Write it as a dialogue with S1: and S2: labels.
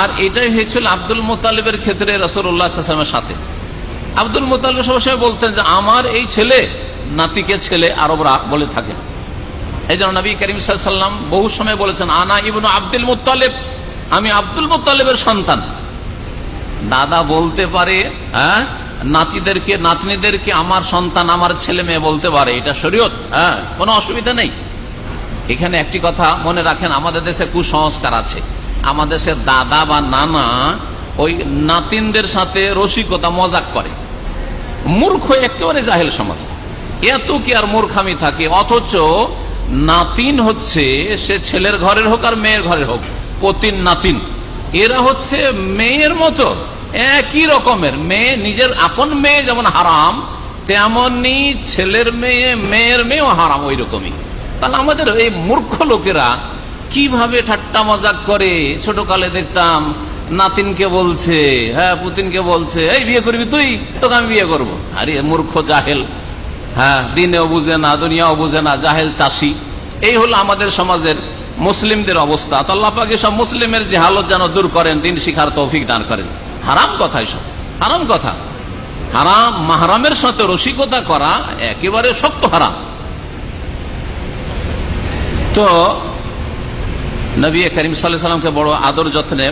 S1: আর এটাই হয়েছিল আব্দুল মোতালিবের ক্ষেত্রে রসুল্লাহামের সাথে। আব্দুল মোতালিব সবসময় বলতেন যে, আমার এই ছেলে নাতিকে ছেলে আরবরা বলে থাকেন এই জন্য নবী করিম সাল্লাম বহু সময় বলেছেন, আনা ইবনু আব্দুল মুতালেব, আমি আব্দুল মুতালেবের সন্তান। দাদা বলতে পারে হ্যাঁ নাতিদেরকে, নাতনিদেরকে আমার সন্তান, আমার ছেলে মেয়ে বলতে পারে, এটা শরীয়ত হ্যাঁ কোনো অসুবিধা নেই। এখানে একটি কথা মনে রাখেন, আমাদের দেশে কুসংস্কার আছে। আমাদের সে দাদা বা নানা ওই নাতিনদের সাথে রসিকতা, মজাক করে। মূর্খ একেবারে জাহেল সমাজ। এত কি আর মূর্খামি থাকে? অথচ নাতিন হচ্ছে সে ছেলের ঘরের হোক আর মেয়ের ঘরের হোক, পতিন নাতিন। এরা হচ্ছে মেয়ের মতো, একই রকমের। মেয়ে নিজের আপন মেয়ে যেমন হারাম, তেমনি ছেলের মেয়ে, মেয়ের মেয়েও হারাম ওই রকমই তাহলে আমাদের এই মূর্খ লোকেরা কীভাবে ঠাট্টা মজাক করে? ছোট কালে দেখতাম নাতিনকে বলছে হ্যাঁ পুতিনকে বলছে, এই, বিয়ে করবি তুই? তোকে আমি বিয়ে করব। আরে, মূর্খ জাহেল। হ্যাঁ দিনেও বুঝে না, দুনিয়াও বুঝে না, জাহেল চাষি। এই হলো আমাদের সমাজের মুসলিমদের অবস্থা। তো আল্লাহ সব মুসলিমের যে হালত যেন দূর করেন, দিন শিখার তৌফিক দান করেন। হারাম কথা এসব, হারাম কথা। হারাম, মাহারামের সাথে রসিকতা করা একেবারে শক্ত হারাম। তো নবী করিম সাল্লামকে বড় আদর যত্নে